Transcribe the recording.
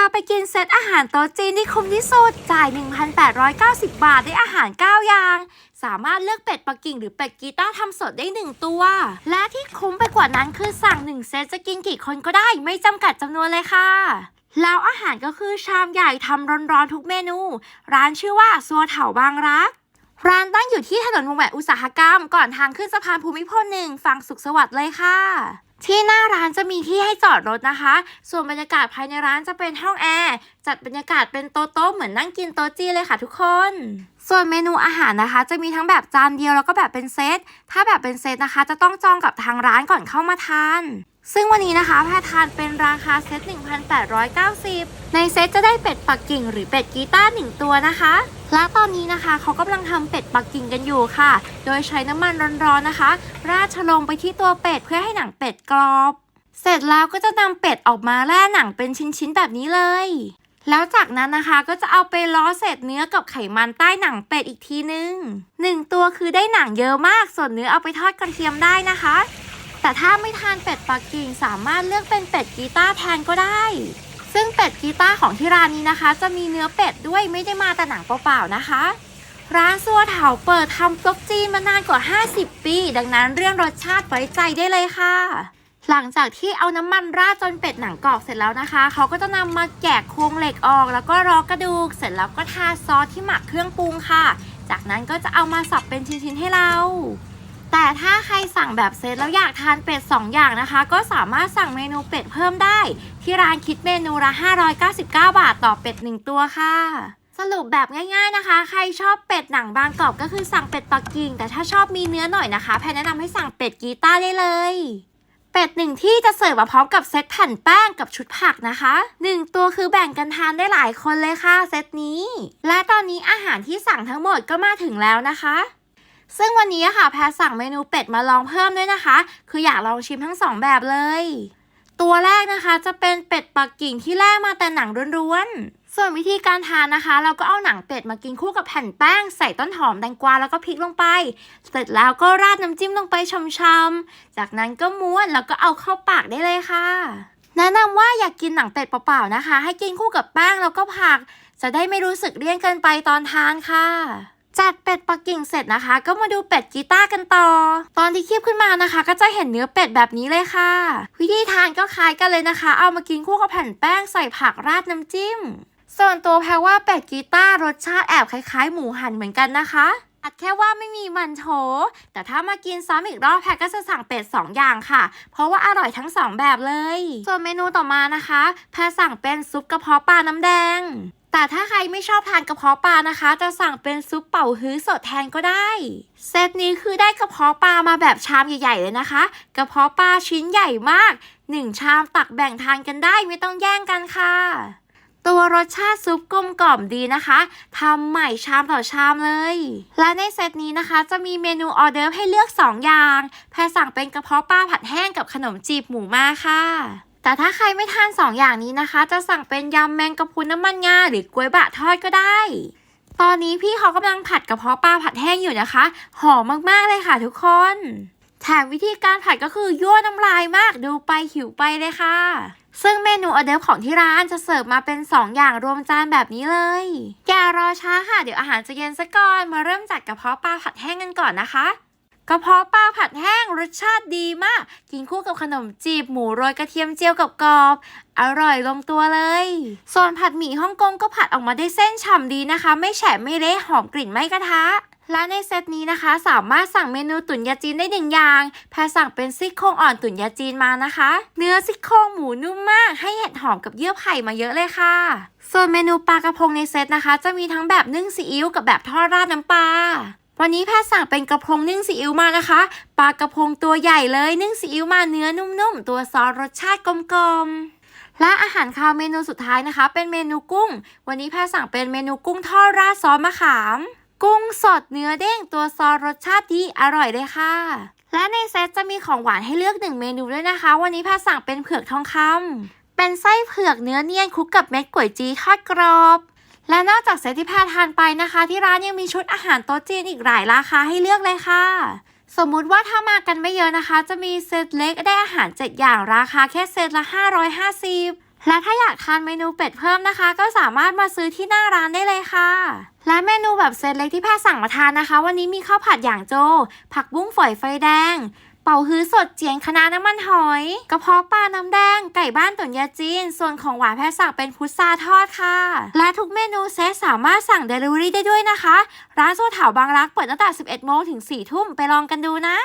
าไปกินเซตอาหารโต๊ะจีนที่คุ้มที่สุด จ่าย 1,890 บาทได้อาหาร 9 อย่าง สามารถเลือกเป็ดปักกิ่งหรือเป็ดกีต้าร์ทำสดได้ 1 ตัว และที่คุ้มไปกว่านั้นคือสั่ง 1 เซตจะกินกี่คนก็ได้ ไม่จำกัดจำนวนเลยค่ะ แล้วอาหารก็คือชามใหญ่ทำร้อนๆทุกเมนู ร้านชื่อว่าซัวเถาบางรักร้านตั้งอยู่ที่ถนนวงแหวนอุตสาหกรรม ก่อนทางขึ้นสะพานภูมิพลหนึ่งฝั่งสุขสวัสดิ์เลยค่ะ ที่หน้าร้านจะมีที่ให้จอดรถนะคะ ส่วนบรรยากาศภายในร้านจะเป็นห้องแอร์ จัดบรรยากาศเป็นโต๊ะๆเหมือนนั่งกินโต๊ะจีเลยค่ะทุกคน ส่วนเมนูอาหารนะคะ จะมีทั้งแบบจานเดียวแล้วก็แบบเป็นเซต ถ้าแบบเป็นเซตนะคะ จะต้องจองกับทางร้านก่อนเข้ามาทาน ซึ่งวันนี้นะคะแพรทานเป็นราคาเซต 1,890 ในเซตจะได้เป็ดปักกิ่งหรือเป็ดกีต้าร์หนึ่งตัวนะคะ และตอนนี้นะคะเขากำลังทำเป็ดปักกิ่งกันอยู่ค่ะ โดยใช้น้ำมันร้อนๆนะคะ ราดชลงไปที่ตัวเป็ดเพื่อให้หนังเป็ดกรอบ เสร็จแล้วก็จะนำเป็ดออกมาแล่หนังเป็นชิ้นๆแบบนี้เลย แล้วจากนั้นนะคะก็จะเอาไปล้อเศษเนื้อกับไขมันใต้หนังเป็ดอีกทีนึงหนึ่งตัวคือได้หนังเยอะมาก ส่วนเนื้อเอาไปทอดกระเทียมได้นะคะ แต่ถ้าไม่ทานเป็ดปักกิ่งสามารถเลือกเป็นเป็ดกีต้าร์แทนก็ได้ ซึ่งเป็ดกีต้าร์ของที่ร้านนี้นะคะ จะมีเนื้อเป็ดด้วยไม่ได้มาแต่หนังเปล่าๆนะคะ ร้านซัวเถาเปิดทำโต๊ะจีนมานานกว่า 50 ปี ดังนั้นเรื่องรสชาติไว้ใจได้เลยค่ะ หลังจากที่เอาน้ำมันราดจนเป็ดหนังกรอบเสร็จแล้วนะคะ เขาก็จะนำมาแกะโครงเหล็กออก แล้วก็รอกระดูก เสร็จแล้วก็ทาซอสที่หมักเครื่องปรุงค่ะ จากนั้นก็จะเอามาสับเป็นชิ้นๆให้เรา แต่ถ้าใครสั่งแบบเซตแล้วอยากทานเป็ด 2 อย่างนะคะ ก็สามารถสั่งเมนูเป็ดเพิ่มได้ ที่ร้านคิดเมนูละ 599 บาทต่อเป็ด 1 ตัวค่ะสรุปแบบง่ายๆนะคะ ใครชอบเป็ดหนังบางกรอบก็คือสั่งเป็ดปักกิ่ง แต่ถ้าชอบมีเนื้อหน่อยนะคะ แพนแนะนำให้สั่งเป็ดกีต้าร์ได้เลย เป็ดหนึ่งที่จะเสิร์ฟมาพร้อมกับเซตแผ่นแป้งกับชุดผักนะคะหนึ่งตัวคือแบ่งกันทานได้หลายคนเลยค่ะเซตนี้ และตอนนี้อาหารที่สั่งทั้งหมดก็มาถึงแล้วนะคะ ซึ่งวันนี้ค่ะแพรสั่งเมนูเป็ดมาลองเพิ่มด้วยนะคะ คืออยากลองชิมทั้งสองแบบเลย ตัวแรกนะคะจะเป็นเป็ดปักกิ่งที่แล่มาแต่หนังล้วนๆ ส่วนวิธีการทานนะคะ เราก็เอาหนังเป็ดมากินคู่กับแผ่นแป้ง ใส่ต้นหอมแตงกวาแล้วก็พริกลงไป เสร็จแล้วก็ราดน้ำจิ้มลงไปชำๆ จากนั้นก็ม้วนแล้วก็เอาเข้าปากได้เลยค่ะแนะนำว่าอยากกินหนังเป็ดเปล่าๆนะคะ ให้กินคู่กับแป้งแล้วก็ผัก จะได้ไม่รู้สึกเลี่ยนเกินไปตอนทานค่ะ จัดเป็ดปักกิ่งเสร็จนะคะ ก็มาดูเป็ดกีต้าร์กันต่อ ตอนที่คีบขึ้นมานะคะ ก็จะเห็นเนื้อเป็ดแบบนี้เลยค่ะ วิธีทานก็คล้ายกันเลยนะคะ เอามากินคู่กับแผ่นแป้งใส่ผักราดน้ำจิ้ม ส่วนตัวแพรว่าเป็ดกีต้าร์รสชาติแอบคล้าย ๆ หมูหั่นเหมือนกันนะคะอัดแค่ว่าไม่มีมันโถ แต่ถ้ามากินซ้ำอีกรอบแพรก็จะสั่งเป็ด 2 อย่างค่ะ เพราะว่าอร่อยทั้ง 2 แบบเลย ส่วนเมนูต่อมานะคะ แพรสั่งเป็นซุปกระเพาะปลาน้ำแดง แต่ถ้าใครไม่ชอบทานกระเพาะปลานะคะ จะสั่งเป็นซุปเป่าฮื้อสดแทนก็ได้ เซตนี้คือได้กระเพาะปลามาแบบชามใหญ่ๆเลยนะคะ กระเพาะปลาชิ้นใหญ่มาก 1 ชามตักแบ่งทานกันได้ไม่ต้องแย่งกันค่ะ ตัวรสชาติซุปกลมกล่อมดีนะคะทำใหม่ชามต่อชามเลย และในเซตนี้นะคะ จะมีเมนูออเดอร์ฟให้เลือก 2 อย่างแพรสั่งเป็นกระเพาะปลาผัดแห้งกับขนมจีบหมูมาค่ะ แต่ถ้าใครไม่ทาน2ออย่างนี้นะคะ จะสั่งเป็นยำแมงกะพรุนน้ำมันงาหรือกล้วยบะทอดก็ได้ ตอนนี้พี่เขากำลังผัดกระเพาะปลาผัดแห้งอยู่นะคะ หอมมากๆเลยค่ะทุกคน แถมวิธีการผัดก็คือยั่วน้ำลายมากดูไปหิวไปเลยค่ะ ซึ่งเมนูออเดิร์ฟของที่ร้านจะเสิร์ฟมาเป็น 2 อย่างรวมจานแบบนี้เลย อย่ารอช้าค่ะ เดี๋ยวอาหารจะเย็นซะก่อน มาเริ่มจากกระเพาะปลาผัดแห้งกันก่อนนะคะ กระเพาะปลาผัดแห้งรสชาติดีมาก กินคู่กับขนมจีบหมูโรยกระเทียมเจียวกับกรอบ อร่อยลงตัวเลย ส่วนผัดหมี่ฮ่องกงก็ผัดออกมาได้เส้นฉ่ำดีนะคะ ไม่แฉะไม่เละหอมกลิ่นไม่กระทะ และในเซตนี้นะคะ สามารถสั่งเมนูตุ๋นยาจีนได้หนึ่งอย่าง แพรสั่งเป็นซี่โครงอ่อนตุ๋นยาจีนมานะคะ เนื้อซี่โครงหมูนุ่มมาก ให้เห็ดหอมกับเยื่อไผ่มาเยอะเลยค่ะส่วนเมนูปลากระพงในเซตนะคะ จะมีทั้งแบบนึ่งซีอิ๊วกับแบบทอดราดน้ำปลา วันนี้แพรสั่งเป็นกระพงนึ่งซีอิ๊วมานะคะ ปลากระพงตัวใหญ่เลยนึ่งซีอิ๊วมาเนื้อนุ่มๆ ตัวซอสรสชาติกลมๆ และอาหารคาวเมนูสุดท้ายนะคะ เป็นเมนูกุ้ง วันนี้แพรสั่งเป็นเมนูกุ้งทอดราดซอสมะขาม กุ้งสดเนื้อเด้งตัวซอสรสชาติดีอร่อยเลยค่ะ และในเซตจะมีของหวานให้เลือกหนึ่งเมนูด้วยนะคะ วันนี้แพรสั่งเป็นเผือกทองคำเป็นไส้เผือกเนื้อเนียนคลุกกับเม็ดก๋วยจีทอดกรอบ และนอกจากเซตที่พรทานไปนะคะ ที่ร้านยังมีชุดอาหารโต๊ะจีนอีกหลายราคาให้เลือกเลยค่ะ สมมุติว่าถ้ามากันไม่เยอะนะคะ จะมีเซตเล็กได้อาหาร 7 อย่างราคาแค่เซตละ 550และถ้าอยากทานเมนูเป็ดเพิ่มนะคะ ก็สามารถมาซื้อที่หน้าร้านได้เลยค่ะ และเมนูแบบเซตเล็กที่แพรสั่งมาทานนะคะ วันนี้มีข้าวผัดอย่างโจ ผักบุ้งฝอยไฟแดง เป่าฮื้อสดเจียงคะน้าน้ำมันหอย กระเพาะปลาน้ำแดง ไก่บ้านตุ๋นยาจีน ส่วนของหวานแพรสั่งเป็นพุทราทอดค่ะ และทุกเมนูเซตสามารถสั่งเดลิเวอรี่ได้ด้วยนะคะ ร้านโซเถาบางรักเปิดตั้งแต่ 11 โมงถึง 4 ทุ่มไปลองกันดูนะ